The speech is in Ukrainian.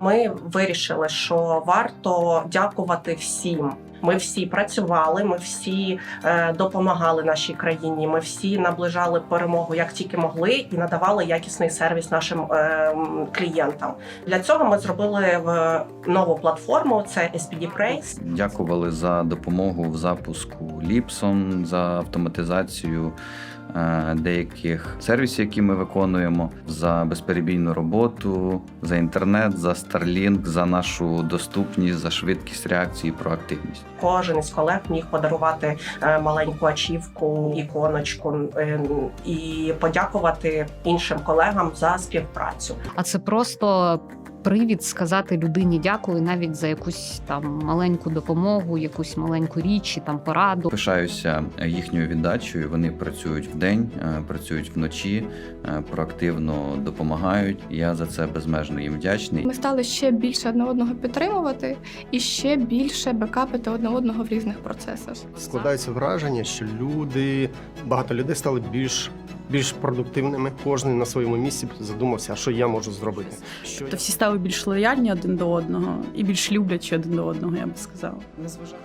Ми вирішили, що варто дякувати всім. Ми всі працювали, ми всі е, допомагали нашій країні. Ми всі наближали перемогу як тільки могли, і надавали якісний сервіс нашим е, клієнтам. Для цього ми зробили в нову платформу. Це SPD Praise. Дякували за допомогу в запуску Ліпсон, за автоматизацію е, деяких сервісів, які ми виконуємо, за безперебійну роботу, за інтернет, за Starlink, за нашу доступність, за швидкість реакції, проактивність. Кожен із колег міг подарувати е, маленьку ачівку, іконочку е, і подякувати іншим колегам за співпрацю. А це просто привід сказати людині дякую навіть за якусь там маленьку допомогу, якусь маленьку річ, і там пораду. Пишаюся їхньою віддачею. Вони працюють вдень, е, працюють вночі, е, проактивно допомагають. Я за це безмежно їм вдячний. Ми стали ще більше одне одного підтримувати і ще більше бекапити одне одного в різних процесах. Складається враження, що люди, багато людей стали більш, більш продуктивними. Кожен на своєму місці задумався, а що я можу зробити. Що Тобто всі стали більш лояльні один до одного і більш люблячі один до одного, я би сказала. незважаючи